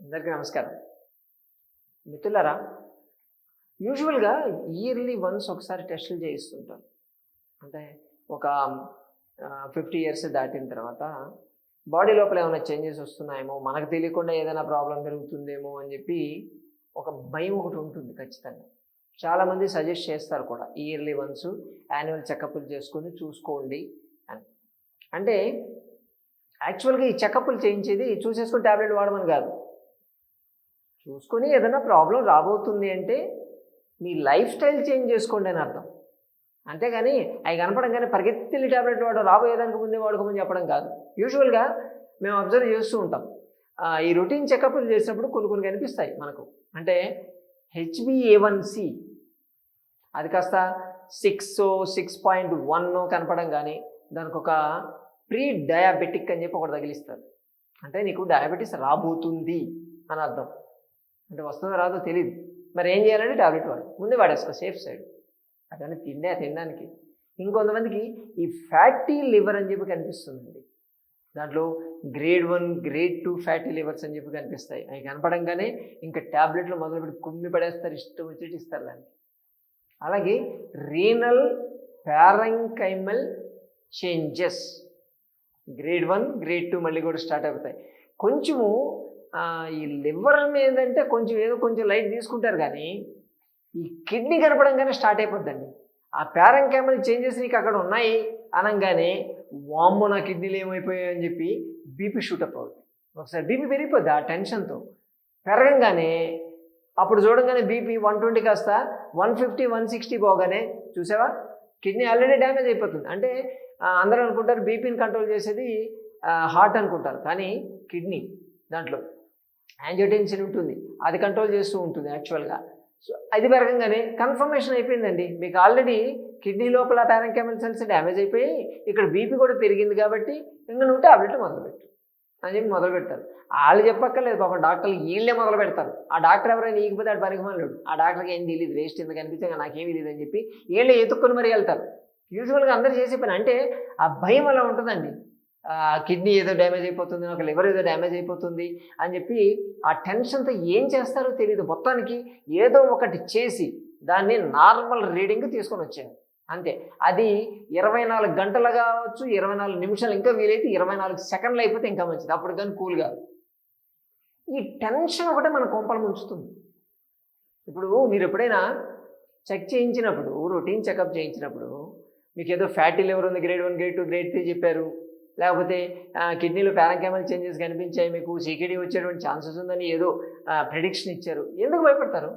అందరికీ నమస్కారం. మిత్రులారా యూజువల్గా ఇయర్లీ వన్స్ ఒకసారి టెస్టులు చేయిస్తుంటారు. అంటే ఒక ఫిఫ్టీ ఇయర్స్ దాటిన తర్వాత బాడీ లోపల ఏమైనా చేంజెస్ వస్తున్నాయేమో మనకు తెలియకుండా ఏదైనా ప్రాబ్లం జరుగుతుందేమో అని చెప్పి ఒక భయం ఒకటి ఉంటుంది ఖచ్చితంగా. చాలామంది సజెస్ట్ చేస్తారు కూడా ఇయర్లీ వన్స్ యాన్యువల్ చెకప్లు చేసుకొని చూసుకోండి అని. అంటే యాక్చువల్గా ఈ చెకప్లు చేయించేది చూసేసుకుని ట్యాబ్లెట్ వాడమని కాదు. చూసుకొని ఏదైనా ప్రాబ్లం రాబోతుంది అంటే మీ లైఫ్ స్టైల్ చేంజ్ చేసుకోండి అని అర్థం. అంతేగాని అవి కనపడంగానే పరిగెత్తిల్లి ట్యాబ్లెట్ వాడు రాబోయేదానికి ముందే వాడుకోమని చెప్పడం కాదు. యూజువల్గా మేము అబ్జర్వ్ చేస్తూ ఉంటాం. ఈ రొటీన్ చెకప్లు చేసినప్పుడు కొన్ని కొన్ని కనిపిస్తాయి మనకు. అంటే హెచ్బిఏ వన్సి అది కాస్త సిక్స్ సిక్స్ పాయింట్ వన్ కనపడం కానీ దానికి ఒక ప్రీ డయాబెటిక్ అని చెప్పి ఒకటి తగిలిస్తారు. అంటే నీకు డయాబెటీస్ రాబోతుంది అని అర్థం. అంటే వస్తుందో రాదో తెలియదు మరి ఏం చేయాలంటే టాబ్లెట్ వాడు ముందే వాడేసుకో సేఫ్ సైడ్. అదని తిండే తినడానికి. ఇంకొంతమందికి ఈ ఫ్యాటీ లివర్ అని చెప్పి కనిపిస్తుందండి. దాంట్లో grade one grade two fatty livers అని చెప్పి కనిపిస్తాయి. అవి కనపడంగానే ఇంకా ట్యాబ్లెట్లు మొదలుపెట్టి కుమ్మి పడేస్తారు ఇష్టం వచ్చేటి ఇస్తారు దానికి. అలాగే renal parenchymal changes. Grade one grade two మళ్ళీ కూడా స్టార్ట్ అవుతాయి. కొంచెము ఈ లివర్ మీద అంటే కొంచెం ఏదో కొంచెం లైట్ తీసుకుంటారు కానీ ఈ కిడ్నీ కనపడంగానే స్టార్ట్ అయిపోద్దండి. ఆ ప్యారంకామల్ చేంజెస్ నీకు అక్కడ ఉన్నాయి అనగానే వామ్మో నా కిడ్నీలు ఏమైపోయాయి అని చెప్పి బీపీ షూటప్ అవుతుంది ఒకసారి బీపీ పెరిగిపోద్ది ఆ టెన్షన్తో? పెరగంగానే అప్పుడు చూడంగానే బీపీ వన్ ట్వంటీ కాస్త వన్ ఫిఫ్టీ వన్ సిక్స్టీ పోగానే చూసావా? కిడ్నీ ఆల్రెడీ డ్యామేజ్ అయిపోతుంది. అంటే అందరూ అనుకుంటారు బీపీని కంట్రోల్ చేసేది హార్ట్ అనుకుంటారు. కానీ కిడ్నీ దాంట్లో యాంజియోటెన్సిన్ ఉంటుంది. అది కంట్రోల్ చేస్తూ ఉంటుంది యాక్చువల్గా సో అది పెరగంగానే కన్ఫర్మేషన్ అయిపోయిందండి. మీకు ఆల్రెడీ కిడ్నీ లోపల పారంకెమల్ సెల్స్ డ్యామేజ్ అయిపోయి ఇక్కడ బీపీ కూడా పెరిగింది కాబట్టి ఇంకా నువ్వు టాబ్లెట్ మొదలుపెట్టు అని చెప్పి మొదలు పెడతారు. వాళ్ళు చెప్పక్కర్లేదు పాపం డాక్టర్లు వీళ్ళే మొదలు పెడతారు. ఆ డాక్టర్ ఎవరైనా ఈగిపోతే ఆడు పనికి మనలేడు ఆ డాక్టర్కి ఏం తెలియదు వేస్ట్ ఎందుకు అనిపించగా నాకేం తెలియదు అని చెప్పి వీళ్ళే ఎత్తుక్కొని మరీ వెళ్తారు. యూజువల్గా అందరు చేసే పని అంటే ఆ భయం అలా ఉంటుందండి. కిడ్నీ ఏదో డ్యామేజ్ అయిపోతుంది ఒక లివర్ ఏదో డ్యామేజ్ అయిపోతుంది అని చెప్పి ఆ టెన్షన్తో ఏం చేస్తారో తెలియదు మొత్తానికి ఏదో ఒకటి చేసి దాన్ని నార్మల్ రీడింగ్ తీసుకొని వచ్చాను అంతే. అది ఇరవై నాలుగు గంటలు కావచ్చు ఇరవై నాలుగు నిమిషాలు ఇంకా వీలైతే ఇరవై నాలుగు సెకండ్లు అయిపోతే ఇంకా మంచిది. అప్పుడు కానీ కూల్ కాదు. ఈ టెన్షన్ ఒకటే మన కొంపలు ముంచుతుంది. ఇప్పుడు మీరు ఎప్పుడైనా చెక్ చేయించినప్పుడు రొటీన్ చెకప్ చేయించినప్పుడు మీకు ఏదో ఫ్యాటీ లివర్ ఉంది grade one grade two grade three చెప్పారు. లేకపోతే కిడ్నీలో పారాకెమల్ చేంజెస్ కనిపించాయి మీకు సీకేడీ వచ్చేటువంటి ఛాన్సెస్ ఉందని ఏదో ప్రిడిక్షన్ ఇచ్చారు. ఎందుకు భయపడతారు?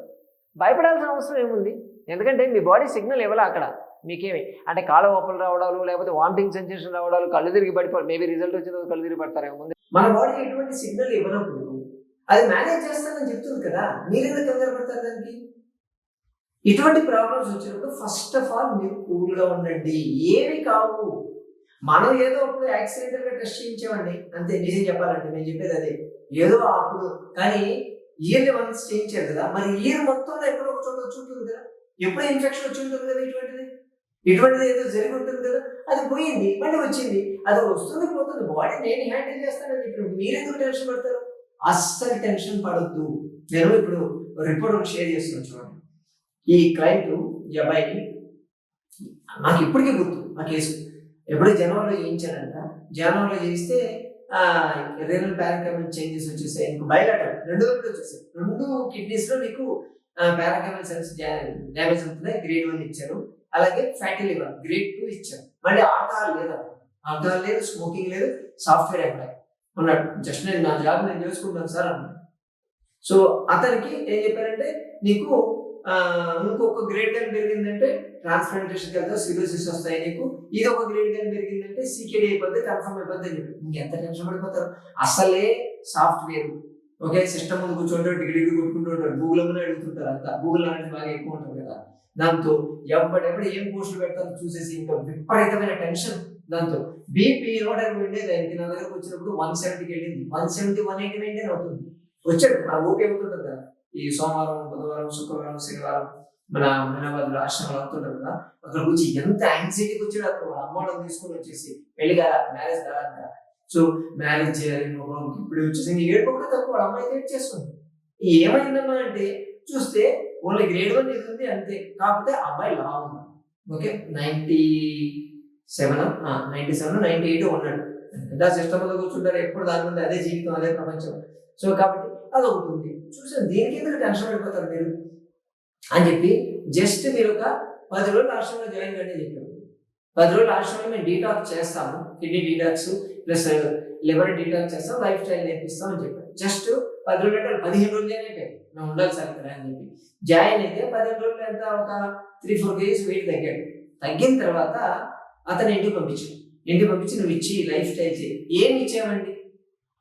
భయపడాల్సిన అవసరం ఏముంది? ఎందుకంటే మీ బాడీ సిగ్నల్ ఇవ్వాలా అక్కడ. మీకేమి? అంటే కాళ్ళ ఓపెన్ రావడాలు లేకపోతే వామిటింగ్ సెన్సేషన్ రావడాలు కళ్ళు తిరిగి పడిపోవడం మేబీ రిజల్ట్ వచ్చిన కళ్ళు తిరిగి పడతారేమో ముందు? మన బాడీ ఎటువంటి సిగ్నల్ ఇవ్వనప్పుడు అది మేనేజ్ చేస్తానని చెప్తుంది కదా మీరు ఎందుకు తొందరపడతారు దానికి? ఇటువంటి ప్రాబ్లమ్స్ వచ్చినప్పుడు ఫస్ట్ ఆఫ్ ఆల్ మీరు కూల్గా ఉండండి. ఏమి కావు. మనం ఏదో అప్పుడు యాక్సిడెంటల్గా టెస్ట్ చేయించామండి. అంతే నిజం చెప్పాలంటే నేను చెప్పేది అదే. ఏదో అప్పుడు. కానీ ఇయర్లీ వన్స్ చేయించారు కదా మరి ఇయర్ మొత్తంలో ఎక్కడో ఒక చోట వచ్చి ఉంటుంది కదా. ఎప్పుడో ఇన్ఫెక్షన్ వచ్చి ఉంటుంది కదా ఇటువంటిది? ఇటువంటిది ఏదో జరిగి ఉంటుంది కదా. అది పోయింది మళ్ళీ వచ్చింది. అది వస్తుంది పోతుంది. బాడీ నేను హ్యాండిల్ చేస్తానని ఇప్పుడు. మీరెందుకు టెన్షన్ పడతారు? అస్సలు టెన్షన్ పడద్దు. నేను ఇప్పుడు రిపోర్ట్ ఒకటి షేర్ చేస్తున్నాను చూడండి. ఈ క్లయింట్ ఈ అబ్బాయికి నాకు ఇప్పటికీ గుర్తు. ఆ కేసు ఎప్పుడు జనవరిలో చేయించారంట? జనవరిలో చేస్తే రేనల్ పారాకామల్ చేంజెస్ వచ్చేసాయి. నీకు బయలాటల్ రెండు వైపులు వచ్చేసాయి. రెండు కిడ్నీస్లో నీకు పారాకామల్ సెల్స్ డ్యామేజ్ అవుతున్నాయి. గ్రేడ్ వన్ ఇచ్చారు. అలాగే ఫ్యాటీ లివర్ గ్రేడ్ టూ ఇచ్చారు. మళ్ళీ ఆల్కహాల్ లేదు? ఆల్కహాల్ లేదు స్మోకింగ్ లేదు సాఫ్ట్వేర్ ఎంప్లాయ్ ఉన్నాడు జస్ట్ నేను నా జాబ్ నేను చేసుకుంటాను సార్ అన్నాడు. సో అతనికి ఏం చెప్పారంటే నీకు ఇంకొక గ్రేడ్ కానీ పెరిగిందంటే ట్రాన్స్ప్లాంటేషన్కి వెళ్తావు సిరోసిస్ వస్తాయి నీకు. ఇది ఒక గ్రేడ్ కానీ పెరిగిందంటే సీకేడీ అయిపోద్ది కన్ఫర్మ్ అయిపోద్ది అని చెప్పి. ఇంకెంత టెన్షన్ పడిపోతారు? అసలే సాఫ్ట్వేర్ ఓకే సిస్టమ్ ముందు కూర్చుంటారు డిగ్రీ కొట్టుకుంటూ ఉంటారు. గూగుల్ అమ్మనే అడుగుతుంటారు అంతా. గూగుల్ అనేది బాగా ఎక్కువ ఉంటుంది కదా. దాంతో ఎప్పుడెప్పుడు ఏం పోస్టులు పెడతారో చూసేసి ఇంకా విపరీతమైన టెన్షన్ దాంతో. బీపీ నూట ఇరవై ఉండేది ఆయనకి. నా దగ్గరకు వచ్చినప్పుడు వన్ సెవెంటీకి వెళ్ళింది. One seventy one eighty maintain అవుతుంది. వచ్చాడు. నా ఓకే అవుతుంటుంది కదా ఈ సోమవారం బుధవారం శుక్రవారం శనివారం మన హైదరాబాద్ రాష్ట్రంలో ఆశ్రమాలు అవుతుంటారు కదా. అక్కడ వచ్చి ఎంత యాంగ్జైటీకి వచ్చాడు అక్కడ వాళ్ళ అమ్మ తీసుకొని వచ్చేసి పెళ్ళి మ్యారేజ్ కాదంట సో మ్యారేజ్ చేయాలి ఇప్పుడు వచ్చేసి ఇంక తక్కువ వాళ్ళ అమ్మాయి ఏడ్ చేస్తుంది ఏమైందమ్మా అంటే చూస్తే ఓన్లీ గ్రేడ్ వన్ ఇది ఉంది అంతే. కాకపోతే అబ్బాయి లా ఉంది okay? Ninety seven ninety seven ninety eight ఉన్నాడు. ఎంత సిస్టంలో కూర్చుంటారు. ఎప్పుడు దాని ముందు అదే జీవితం అదే ప్రపంచం. సో కాబట్టి అది ఒకటి ఉంది చూసాను దీనికి ఎందుకు టెన్షన్ పడిపోతారు మీరు? అని చెప్పి జస్ట్ మీరు ఒక పది రోజులు ఆశ్రమంలో జాయిన్ కండి చెప్పారు. పది రోజులు ఆశ్రమంలో మేము డీటాక్స్ చేస్తాము kidney detox plus liver detox చేస్తాం లైఫ్ స్టైల్ నేర్పిస్తాం అని చెప్పారు. జస్ట్ పది రోజులు అంటే పదిహేను రోజులు జాయిన్ అయిపోయాయి. మేము ఉండాలి సార్ ఇక్కడ అని చెప్పి. జాయిన్ అయితే పదిహేను రోజులు ఎంత? ఒక త్రీ ఫోర్ కేజీస్ వెయిట్ తగ్గాడు. తగ్గిన తర్వాత అతను ఇంటికి పంపించాడు. ఇంటికి పంపించి నువ్వు ఇచ్చి లైఫ్ స్టైల్ చేయి ఏమి ఇచ్చామండి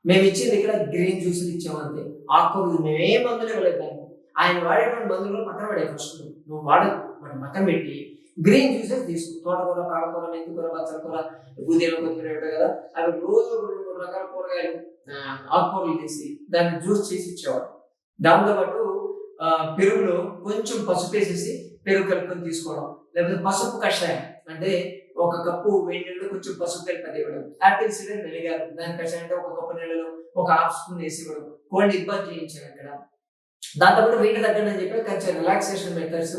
మేము ఇచ్చేది ఇక్కడ గ్రీన్ జ్యూసులు ఇచ్చామంతే. ఆకుకూరలు మేము ఏ మందులు ఇవ్వలేదు దానికి ఆయన వాడేటువంటి మందులు కూడా పక్కన పడే ఫస్ట్ నువ్వు వాడదు వాటి పక్కన పెట్టి గ్రీన్ జ్యూసెస్ తీసుకో. తోటకూర పాలకూర మెంతికూర బచ్చలకూర పుదీనా కొత్తిమీర ఉంటాయి కదా అవి రోజు రెండు మూడు రకాల కూరగాయలు ఆకుకూరలు తీసి దాన్ని జ్యూస్ చేసి ఇచ్చేవాడు. దాంతో పాటు పెరుగులో కొంచెం పసుపు వేసేసి పెరుగు కలుపుకొని తీసుకోవడం. లేకపోతే పసుపు కషాయం. అంటే ఒక కప్పు వేడి నీళ్ళు కొంచెం పసుపు కలిపి ఇవ్వడం. యాపిల్ సీడర్ వెలిగారు దాని కషాయం అంటే ఒక కప్పు నీళ్ళలో ఒక హాఫ్ స్పూన్ వేసి ఇవ్వడం. కోల్డ్ ఇబ్బంది చేయించాను అక్కడ. దాంతోపాటు వెయిట్ తగ్గండి అని చెప్పి కొంచెం రిలాక్సేషన్ మెథడ్స్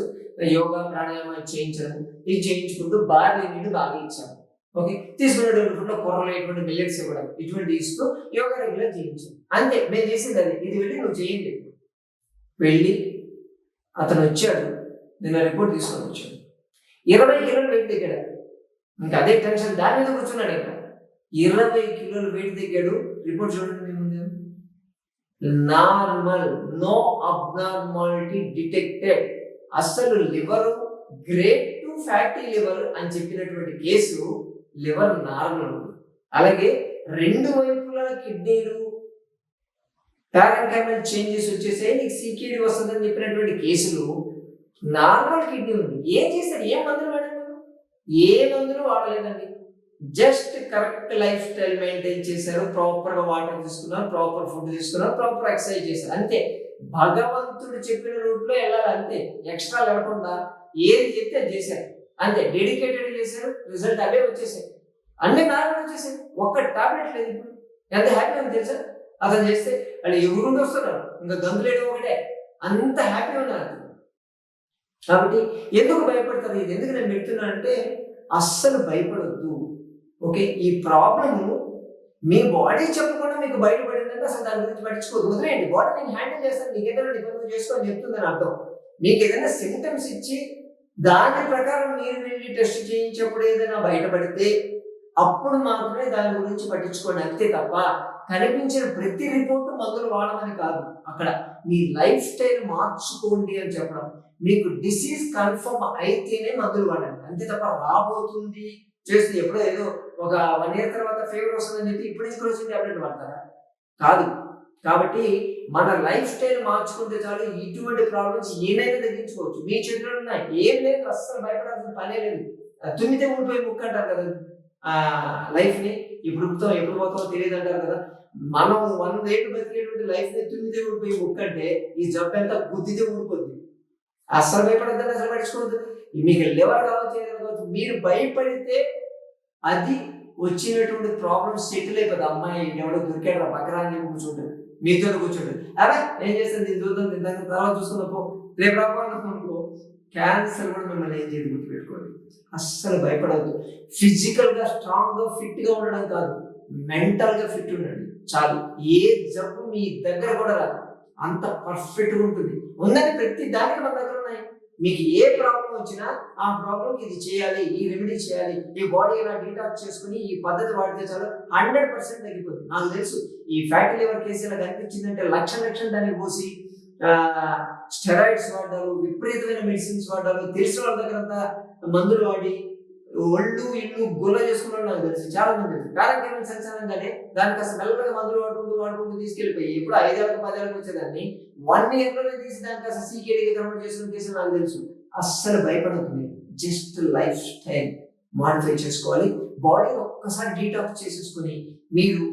యోగా ప్రాణాయామం చేయించడం ఇది చేయించుకుంటూ బాగా నీళ్ళు బాగా ఇచ్చాము ఓకే తీసుకునేటువంటి ఫుడ్ కూరలు ఇటువంటి మిల్లెట్స్ ఇవ్వడం. ఇటువంటి ఇస్తూ యోగా రెగ్యులర్ చేయించాం అంతే. మేము చేసింది అది. ఇది వెళ్ళి నువ్వు చేయండి. వెళ్ళి అతను వచ్చాడు. నిన్న రిపోర్ట్ తీసుకొని వచ్చాడు ఇరవై కిలోలు వెయిట్ దిగాడు. ఇంకా అదే టెన్షన్ దాని మీద కూర్చున్నాడు ఇంకా. ఇరవై కిలోలు వెయిట్ దిగాడు. రిపోర్ట్ చూడండి మీ ముందు. నార్మల్ నో అబ్నార్మాలిటీ డిటెక్టెడ్ అసలు liver grade two fatty liver అని చెప్పినటువంటి కేసు లివర్ నార్మల్. అలాగే రెండు వైపుల కిడ్నీలు పారంకైమల్ చేంజెస్ వచ్చేసే నీకు సీకేడి వస్తుందని చెప్పినటువంటి కేసులు నార్మల్ కిడ్నీ ఉంది. ఏం చేశాడు? ఏం మందులు వాడాడు? ఏ మందులు వాడలేదండి. Just correct lifestyle maintain చేశారు ప్రాపర్గా వాటర్ తీసుకున్నారు ప్రాపర్ ఫుడ్ తీసుకున్నారు ప్రాపర్ ఎక్సర్సైజ్ చేశారు. అంతే. భగవంతుడు చెప్పిన రూట్లో వెళ్ళాలి అంతే. ఎక్స్ట్రా లేకుండా ఏది చెప్తే అది చేశారు. అంతే. డెడికేటెడ్ చేశారు రిజల్ట్ అవే వచ్చేసాయి. అన్ని నార్మల్ వచ్చేసాయి. ఒక్క టాబ్లెట్ లేదు ఇప్పుడు. ఎంత హ్యాపీ అని తెలుసా? అతను చేస్తే వాళ్ళు ఎవరుండి వస్తున్నారు? ఇంకా గంతులేయడం ఒకటే. అంత హ్యాపీ ఉన్నారు కాబట్టి ఎందుకు భయపడతారు? ఇది ఎందుకు నేను పెడుతున్నానంటే అస్సలు భయపడొద్దు. ఓకే? ఈ ప్రాబ్లము మీ బాడీ చెప్పకుండా మీకు బయటపడిందంటే అసలు దాని గురించి పట్టించుకోదు వదిలేయండి బాడీ నేను హ్యాండిల్ చేస్తాను మీకు ఏదైనా డిపెండ్ చేసుకొని చెప్తుందని అర్థం. మీకు ఏదైనా సిమ్టమ్స్ ఇచ్చి దాని ప్రకారం మీరు వెళ్ళి టెస్ట్ చేయించేప్పుడు ఏదైనా బయటపడితే అప్పుడు మాత్రమే దాని గురించి పట్టించుకోండి. అంతే తప్ప కనిపించిన ప్రతి రిపోర్ట్ మందులు వాడమని కాదు. అక్కడ మీ లైఫ్ స్టైల్ మార్చుకోండి అని చెప్పడం. మీకు డిసీజ్ కన్ఫర్మ్ అయితేనే మందులు వాడండి. అంతే తప్ప రాబోతుంది చేస్తుంది. ఎప్పుడో ఏదో ఒక వన్ ఇయర్ తర్వాత ఫీవర్ వస్తుందని చెప్పి ఇప్పుడు తీసుకొచ్చింది ట్యాబ్లెట్ వాడతారా? కాదు. కాబట్టి మన లైఫ్ స్టైల్ మార్చుకుంటే చాలు ఇటువంటి ప్రాబ్లమ్స్ ఏమైనా తగ్గించుకోవచ్చు. మీ చేతిలో ఏం లేదు అస్సలు భయపడాల్సిన పనే లేదు. తుమ్మితే ఉండిపోయి ముక్క అంటారు కదా. ఆ లైఫ్ని ఇప్పుడు ఉడుకుతాం ఎప్పుడు పోతామో తెలియదు అంటారు కదా. మనం వంద ఏళ్ళు బతికేటువంటి లైఫ్ని తుమ్మితే ఉండిపోయి ముక్క అంటే ఈ జబ్బు ఎంత గుద్దితే ఊడిపోద్ది. అస్సలు భయపడద్దని అసలు పట్టించుకోవద్దు. మీకు లివర్ కావచ్చు ఏదైనా కావచ్చు మీరు భయపడితే అది వచ్చినటువంటి ప్రాబ్లమ్ సెటిల్ అయిపోతుంది అమ్మాయి ఎవడో దొరికాడు పక్కన అని కూర్చుంటాడు మీతో కూర్చుంటాడు అరే ఏం చేస్తాను దీన్ని చూద్దాం దీని దాని తర్వాత చూసుకున్నా పో. రేపు రాకపోనుకో క్యాన్సర్ కూడా మిమ్మల్ని ఏం చేయదు గుర్తుపెట్టుకోండి. అస్సలు భయపడద్దు. ఫిజికల్గా స్ట్రాంగ్గా ఫిట్గా ఉండడం కాదు. మెంటల్గా ఫిట్ ఉండండి. చాలు. ఏ జబ్బు మీ దగ్గర కూడా రాదు. అంత పర్ఫెక్ట్గా ఉంటుంది. ఉందని ప్రతి దానికి మన దగ్గర మీకు ఏ ప్రాబ్లం వచ్చినా ఆ ప్రాబ్లంకి ఇది చేయాలి ఈ రెమెడీ చేయాలి. ఈ బాడీ ఇలా డీటాక్స్ చేసుకుని ఈ పద్ధతి వాడితే చాలు హండ్రెడ్ పర్సెంట్ తగ్గిపోతుంది. నాకు తెలుసు ఈ ఫ్యాటీ లివర్ కేసు ఇలా కనిపించిందంటే లక్ష లక్షలు దాన్ని పోసి స్టెరాయిడ్స్ వాడారు విపరీతమైన మెడిసిన్స్ వాడారు తెలిసిన వాళ్ళ దగ్గర అంతా మందులు వాడి ఒళ్ళు ఇళ్ళు గుల్ల చేసుకున్నాడు నాకు తెలుసు. చాలా మంది పారాకెమికల్ సంచారంగానే దానికి అసలు మెల్లగా మందులు వాడుకుంటూ వాడుకుంటూ తీసుకెళ్ళిపోయి ఇప్పుడు ఐదేళ్ళకి పదేళ్ళకి వచ్చేదాన్ని. వన్ ఇయర్లోనే తీసి దానికి అసలు సీకేడీకి కన్వర్ట్ చేసిన కేసు నాకు తెలుసు. అస్సలు భయపడదు జస్ట్ లైఫ్ స్టైల్ మాడిఫై చేసుకోవాలి. బాడీ ఒక్కసారి డీటాక్స్ చేసేసుకుని మీరు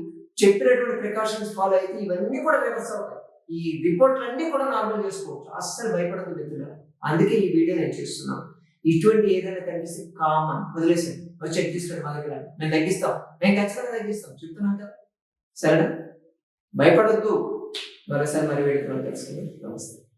చెప్పినటువంటి ప్రికాషన్స్ ఫాలో అయితే ఇవన్నీ కూడా రివర్స్ అవుతాయి. ఈ రిపోర్ట్లన్నీ కూడా నార్మల్ చేసుకోవచ్చు. అస్సలు భయపడదు మిత్రులు అందుకే ఈ వీడియో నేను చేస్తున్నాను. ఇటువంటి ఏదైనా కనిపిస్తే కామన్ వదిలేసండి వచ్చి చెక్ తీసుకుని మా దగ్గర. మేము తగ్గిస్తాం. మేము ఖచ్చితంగా తగ్గిస్తాం. చెప్తున్నాం కదా. సరేనా? భయపడద్దు. మరోసారి మరి వేడుకలు తెలుసుకుందాం. నమస్తే.